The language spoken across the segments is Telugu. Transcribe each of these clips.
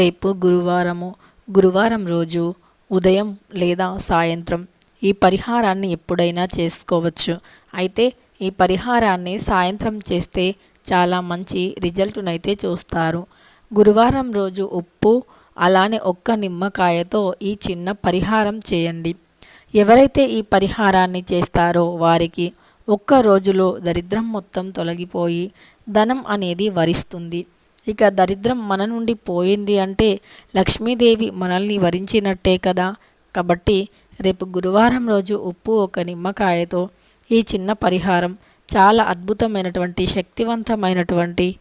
రేపు గురువారము గురువారం రోజు ఉదయం లేదా సాయంత్రం ఈ పరిహారాన్ని ఎప్పుడైనా చేసుకోవచ్చు. అయితే ఈ పరిహారాన్ని సాయంత్రం చేస్తే చాలా మంచి రిజల్ట్నైతే చూస్తారు. గురువారం రోజు ఉప్పు అలానే ఒక్క నిమ్మకాయతో ఈ చిన్న పరిహారం చేయండి. ఎవరైతే ఈ పరిహారాన్ని చేస్తారో వారికి ఒక్క రోజులో దరిద్రం మొత్తం తొలగిపోయి ధనం అనేది వరిస్తుంది. ఇక దరిద్రం మన నుండి పోయింది అంటే లక్ష్మీదేవి మనల్ని వరించినట్టే కదా. కాబట్టి రేపు గురువారం రోజు ఉప్పు ఒక నిమ్మకాయతో ఈ చిన్న పరిహారం చాలా అద్భుతమైనటువంటి శక్తివంతమైనటువంటి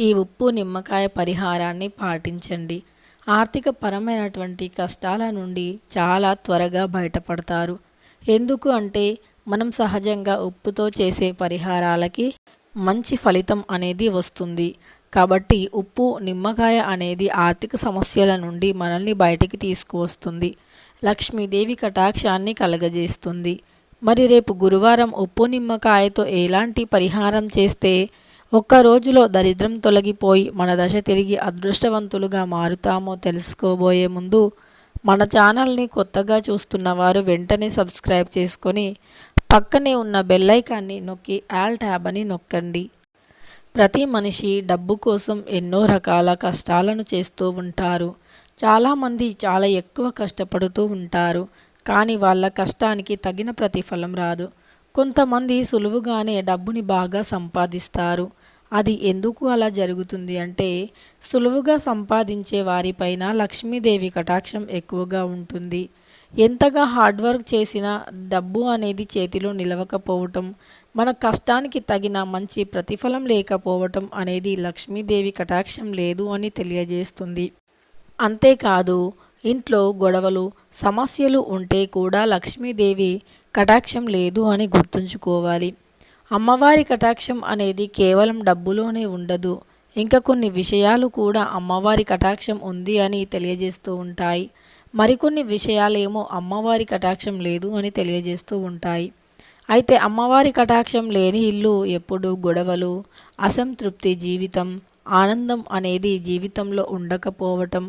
ఈ ఉప్పు నిమ్మకాయ పరిహారాన్ని పాటించండి. ఆర్థిక పరమైనటువంటి కష్టాల నుండి చాలా త్వరగా బయటపడతారు. ఎందుకు అంటే మనం సహజంగా ఉప్పుతో చేసే పరిహారాలకి మంచి ఫలితం అనేది వస్తుంది. కాబట్టి ఉప్పు నిమ్మకాయ అనేది ఆర్థిక సమస్యల నుండి మనల్ని బయటికి తీసుకువస్తుంది. లక్ష్మీదేవి కటాక్షాన్ని కలగజేస్తుంది. మరి రేపు గురువారం ఉప్పు నిమ్మకాయతో ఎలాంటి పరిహారం చేస్తే ఒక్క రోజులో దరిద్రం తొలగిపోయి మన దశ తిరిగి అదృష్టవంతులుగా మారుతామో తెలుసుకోబోయే ముందు మన ఛానల్ని కొత్తగా చూస్తున్న వారు వెంటనే సబ్స్క్రైబ్ చేసుకొని పక్కనే ఉన్న బెల్లైకాన్ని నొక్కి ఆల్ ట్యాబ్ అని నొక్కండి. ప్రతి మనిషి డబ్బు కోసం ఎన్నో రకాల కష్టాలను చేస్తూ ఉంటారు. చాలామంది చాలా ఎక్కువ కష్టపడుతూ ఉంటారు. కానీ వాళ్ళ కష్టానికి తగిన ప్రతిఫలం రాదు. కొంతమంది సులువుగానే డబ్బుని బాగా సంపాదిస్తారు. అది ఎందుకు అలా జరుగుతుంది అంటే సులువుగా సంపాదించే వారిపైన లక్ష్మీదేవి కటాక్షం ఎక్కువగా ఉంటుంది. ఎంతగా హార్డ్ వర్క్ చేసినా డబ్బు అనేది చేతిలో నిలవకపోవటం మన కష్టానికి తగిన మంచి ప్రతిఫలం లేకపోవటం అనేది లక్ష్మీదేవి కటాక్షం లేదు అని తెలియజేస్తుంది. అంతేకాదు ఇంట్లో గొడవలు సమస్యలు ఉంటే కూడా లక్ష్మీదేవి కటాక్షం లేదు అని గుర్తుంచుకోవాలి. అమ్మవారి కటాక్షం అనేది కేవలం డబ్బులోనే ఉండదు. ఇంకా కొన్ని విషయాలు కూడా అమ్మవారి కటాక్షం ఉంది అని తెలియజేస్తూ ఉంటాయి. మరికొన్ని విషయాలేమో అమ్మవారి కటాక్షం లేదు అని తెలియజేస్తూ ఉంటాయి. అయితే అమ్మవారి కటాక్షం లేని ఇల్లు ఎప్పుడూ గొడవలు అసంతృప్తి జీవితం ఆనందం అనేది జీవితంలో ఉండకపోవటం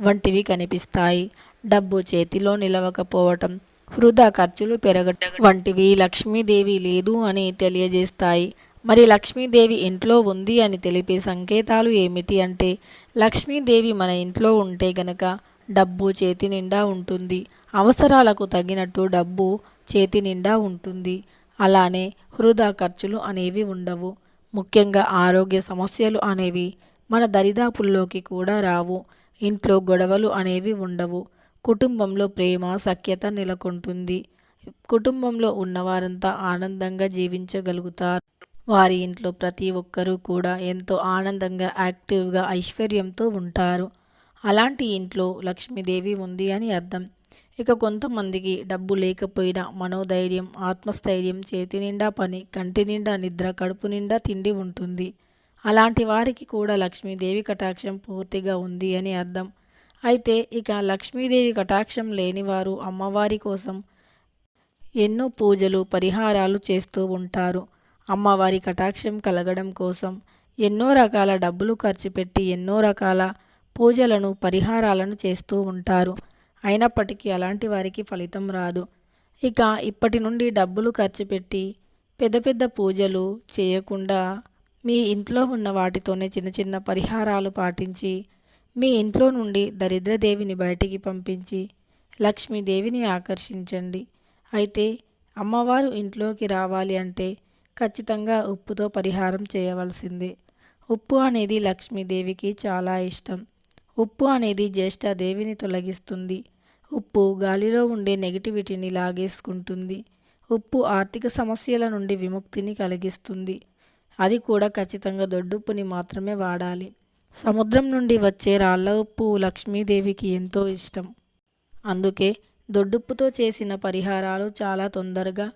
వంటివి కనిపిస్తాయి. డబ్బు చేతిలో నిలవకపోవటం వృధా ఖర్చులు పెరగటం వంటివి లక్ష్మీదేవి లేదు అని తెలియజేస్తాయి. మరి లక్ష్మీదేవి ఇంట్లో ఉంది అని తెలిపే సంకేతాలు ఏమిటి అంటే లక్ష్మీదేవి మన ఇంట్లో ఉంటే గనక డబ్బు చేతి నిండా ఉంటుంది. అవసరాలకు తగినట్టు డబ్బు చేతి నిండా ఉంటుంది. అలానే వృధా ఖర్చులు అనేవి ఉండవు. ముఖ్యంగా ఆరోగ్య సమస్యలు అనేవి మన దరిదాపుల్లోకి కూడా రావు. ఇంట్లో గొడవలు అనేవి ఉండవు. కుటుంబంలో ప్రేమ సఖ్యత నెలకొంటుంది. కుటుంబంలో ఉన్నవారంతా ఆనందంగా జీవించగలుగుతారు. వారి ఇంట్లో ప్రతి ఒక్కరూ కూడా ఎంతో ఆనందంగా యాక్టివ్గా ఐశ్వర్యంతో ఉంటారు. అలాంటి ఇంట్లో లక్ష్మీదేవి ఉంది అని అర్థం. ఇక కొంతమందికి డబ్బు లేకపోయినా మనోధైర్యం ఆత్మస్థైర్యం చేతి నిండా పని కంటి నిండా నిద్ర కడుపు నిండా తిండి ఉంటుంది. అలాంటి వారికి కూడా లక్ష్మీదేవి కటాక్షం పూర్తిగా ఉంది అని అర్థం. అయితే ఇక లక్ష్మీదేవి కటాక్షం లేనివారు అమ్మవారి కోసం ఎన్నో పూజలు పరిహారాలు చేస్తూ ఉంటారు. అమ్మవారి కటాక్షం కలగడం కోసం ఎన్నో రకాల డబ్బులు ఖర్చు పెట్టి ఎన్నో రకాల పూజలను పరిహారాలను చేస్తూ ఉంటారు. అయినప్పటికీ అలాంటి వారికి ఫలితం రాదు. ఇక ఇప్పటి నుండి డబ్బులు ఖర్చు పెట్టి పెద్ద పెద్ద పూజలు చేయకుండా మీ ఇంట్లో ఉన్న వాటితోనే చిన్న చిన్న పరిహారాలు పాటించి మీ ఇంట్లో నుండి దరిద్రదేవిని బయటికి పంపించి లక్ష్మీదేవిని ఆకర్షించండి. అయితే అమ్మవారు ఇంట్లోకి రావాలి అంటే ఖచ్చితంగా ఉప్పుతో పరిహారం చేయవలసిందే. ఉప్పు అనేది లక్ష్మీదేవికి చాలా ఇష్టం. ఉప్పు అనేది జ్యేష్ఠ దేవిని తొలగిస్తుంది. ఉప్పు గాలిలో ఉండే నెగిటివిటీని లాగేసుకుంటుంది. ఉప్పు ఆర్థిక సమస్యల నుండి విముక్తిని కలిగిస్తుంది. అది కూడా ఖచ్చితంగా దొడ్డుప్పుని మాత్రమే వాడాలి. సముద్రం నుండి వచ్చే రాళ్ళ ఉప్పు లక్ష్మీదేవికి ఎంతో ఇష్టం. అందుకే దొడ్డుప్పుతో చేసిన పరిహారాలు చాలా తొందరగా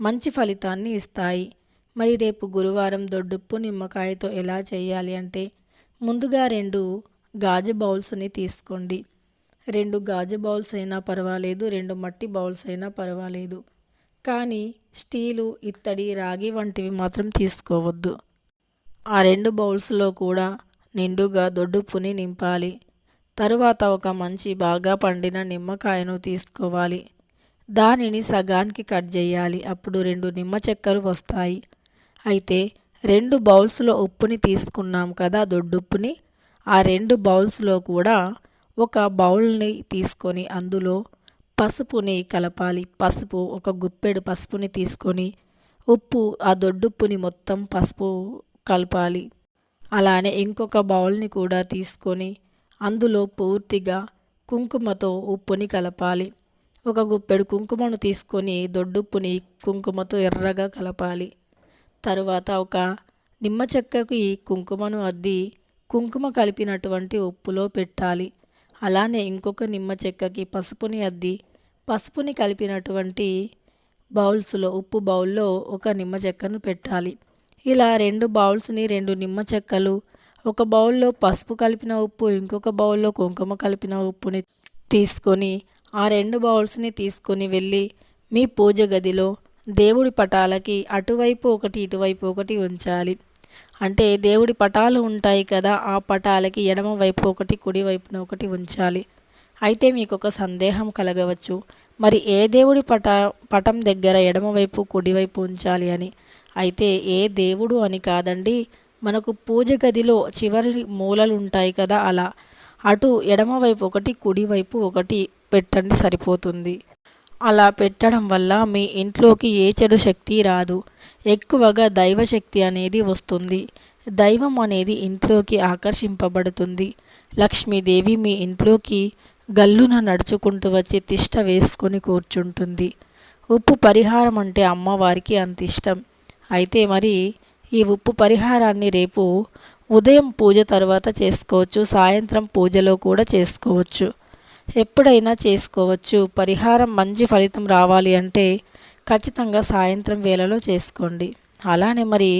మంచి ఫలితాన్ని ఇస్తాయి. మరి రేపు గురువారం దొడ్డుప్పు నిమ్మకాయతో ఎలా చేయాలి అంటే ముందుగా రెండు గాజు బౌల్స్ని తీసుకోండి. రెండు గాజు బౌల్స్ అయినా పర్వాలేదు రెండు మట్టి బౌల్స్ అయినా పర్వాలేదు. కానీ స్టీలు ఇత్తడి రాగి వంటివి మాత్రం తీసుకోవద్దు. ఆ రెండు బౌల్స్లో కూడా నిండుగా దొడ్డుప్పుని నింపాలి. తరువాత ఒక మంచి బాగా పండిన నిమ్మకాయను తీసుకోవాలి. దానిని సగానికి కట్ చేయాలి అప్పుడు రెండు నిమ్మ చెక్కలు వస్తాయి. అయితే రెండు బౌల్స్లో ఉప్పుని తీసుకున్నాం కదా దొడ్డుప్పుని ఆ రెండు బౌల్స్లో కూడా ఒక బౌల్ని తీసుకొని అందులో పసుపుని కలపాలి. పసుపు ఒక గుప్పెడు పసుపుని తీసుకొని ఉప్పు ఆ దొడ్డుప్పుని మొత్తం పసుపు కలపాలి. అలానే ఇంకొక బౌల్ని కూడా తీసుకొని అందులో పూర్తిగా కుంకుమతో ఉప్పుని కలపాలి. ఒక గుప్పెడు కుంకుమను తీసుకొని దొడ్డుప్పుని కుంకుమతో ఎర్రగా కలపాలి. తరువాత ఒక నిమ్మ చెక్కకి కుంకుమను అద్ది కుంకుమ కలిపినటువంటి ఉప్పులో పెట్టాలి. అలానే ఇంకొక నిమ్మ చెక్కకి పసుపుని అద్ది. పసుపుని కలిపినటువంటి బౌల్స్లో ఉప్పు బౌల్లో ఒక నిమ్మ చెక్కను పెట్టాలి. ఇలా రెండు బౌల్స్ని రెండు నిమ్మ చెక్కలు ఒక బౌల్లో పసుపు కలిపిన ఉప్పు ఇంకొక బౌల్లో కుంకుమ కలిపిన ఉప్పుని తీసుకొని ఆ రెండు బౌల్స్ని తీసుకొని వెళ్ళి మీ పూజ గదిలో దేవుడి పటాలకి అటువైపు ఒకటి ఇటువైపు ఒకటి ఉంచాలి. అంటే దేవుడి పటాలు ఉంటాయి కదా ఆ పటాలకి ఎడమ వైపు ఒకటి కుడి వైపున ఒకటి ఉంచాలి. అయితే మీకు ఒక సందేహం కలగవచ్చు. మరి ఏ దేవుడి పట పటం దగ్గర ఎడమవైపు కుడివైపు ఉంచాలి అని? అయితే ఏ దేవుడు అని కాదండి. మనకు పూజ గదిలో చివరి మూలలు ఉంటాయి కదా అలా. అటు ఎడమవైపు ఒకటి కుడివైపు ఒకటి పెట్టండి సరిపోతుంది. అలా పెట్టడం వల్ల మీ ఇంట్లోకి ఏ చెడు శక్తి రాదు. ఎక్కువగా దైవశక్తి అనేది వస్తుంది. దైవం అనేది ఇంట్లోకి ఆకర్షింపబడుతుంది. లక్ష్మీదేవి మీ ఇంట్లోకి గల్లున నడుచుకుంటూ వచ్చి తిష్ట వేసుకొని కూర్చుంటుంది. ఉప్పు పరిహారం అంటే అమ్మవారికి అంత ఇష్టం. అయితే మరి ఈ ఉప్పు పరిహారాన్ని రేపు ఉదయం పూజ తర్వాత చేసుకోవచ్చు సాయంత్రం పూజలో కూడా చేసుకోవచ్చు. ఎప్పుడైనా చేసుకోవచ్చు. పరిహారం మంచి ఫలితం రావాలి అంటే ఖచ్చితంగా సాయంత్రం వేళలో చేసుకోండి. అలానే మరి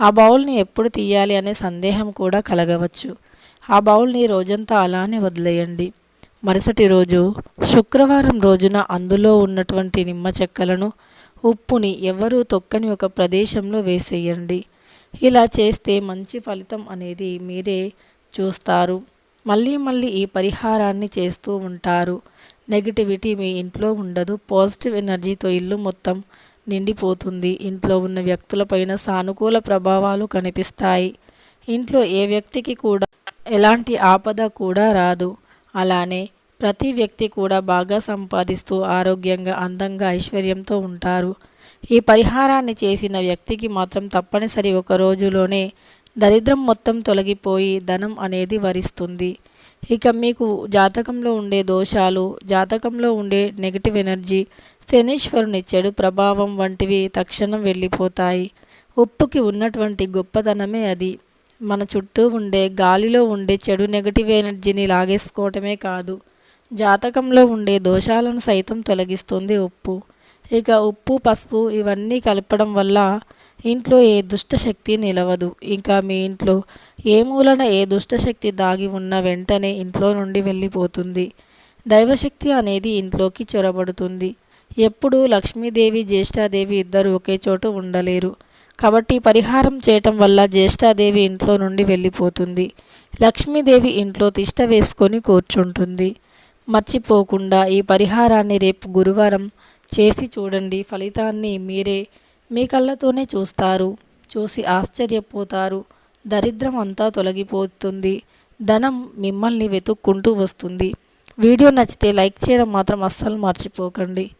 ఆ బౌల్ని ఎప్పుడు తీయాలి అనే సందేహం కూడా కలగవచ్చు. ఆ బౌల్ని రోజంతా అలానే వదిలేయండి. మరుసటి రోజు శుక్రవారం రోజున అందులో ఉన్నటువంటి నిమ్మ చెక్కలను ఉప్పుని ఎవరూ తొక్కని ఒక ప్రదేశంలో వేసేయండి. ఇలా చేస్తే మంచి ఫలితం అనేది మీరే చూస్తారు. మళ్ళీ మళ్ళీ ఈ పరిహారాన్ని చేస్తూ ఉంటారు. నెగిటివిటీ మీ ఇంట్లో ఉండదు. పాజిటివ్ ఎనర్జీతో ఇల్లు మొత్తం నిండిపోతుంది. ఇంట్లో ఉన్న వ్యక్తులపైన సానుకూల ప్రభావాలు కనిపిస్తాయి. ఇంట్లో ఏ వ్యక్తికి కూడా ఎలాంటి ఆపద కూడా రాదు. అలానే ప్రతి వ్యక్తి కూడా బాగా సంపాదిస్తూ ఆరోగ్యంగా అందంగా ఐశ్వర్యంతో ఉంటారు. ఈ పరిహారాన్ని చేసిన వ్యక్తికి మాత్రం తప్పనిసరి ఒక రోజులోనే దరిద్రం మొత్తం తొలగిపోయి ధనం అనేది వరిస్తుంది. ఇక మీకు జాతకంలో ఉండే దోషాలు జాతకంలో ఉండే నెగిటివ్ ఎనర్జీ శనీశ్వరుని చెడు ప్రభావం వంటివి తక్షణం వెళ్ళిపోతాయి. ఉప్పుకి ఉన్నటువంటి గొప్పతనమే అది. మన చుట్టూ ఉండే గాలిలో ఉండే చెడు నెగటివ్ ఎనర్జీని లాగేసుకోవటమే కాదు. జాతకంలో ఉండే దోషాలను సైతం తొలగిస్తుంది ఉప్పు. ఇక ఉప్పు పసుపు ఇవన్నీ కలపడం వల్ల ఇంట్లో ఏ దుష్టశక్తి నిలవదు. ఇంకా మీ ఇంట్లో ఏ మూలన ఏ దుష్టశక్తి దాగి ఉన్న వెంటనే ఇంట్లో నుండి వెళ్ళిపోతుంది. దైవశక్తి అనేది ఇంట్లోకి చొరబడుతుంది. ఎప్పుడూ లక్ష్మీదేవి జ్యేష్ఠాదేవి ఇద్దరు ఒకే చోట ఉండలేరు. కాబట్టి పరిహారం చేయటం వల్ల జ్యేష్ఠాదేవి ఇంట్లో నుండి వెళ్ళిపోతుంది. లక్ష్మీదేవి ఇంట్లో తిష్ట వేసుకొని కూర్చుంటుంది. మర్చిపోకుండా ఈ పరిహారాన్ని రేపు గురువారం చేసి చూడండి. ఫలితాన్ని మీరే మీ కళ్ళతోనే చూస్తారు. చూసి ఆశ్చర్యపోతారు. దరిద్రం అంతా తొలగిపోతుంది. ధనం మిమ్మల్ని వెతుక్కుంటూ వస్తుంది. వీడియో నచ్చితే లైక్ చేయడం మాత్రం అస్సలు మర్చిపోకండి.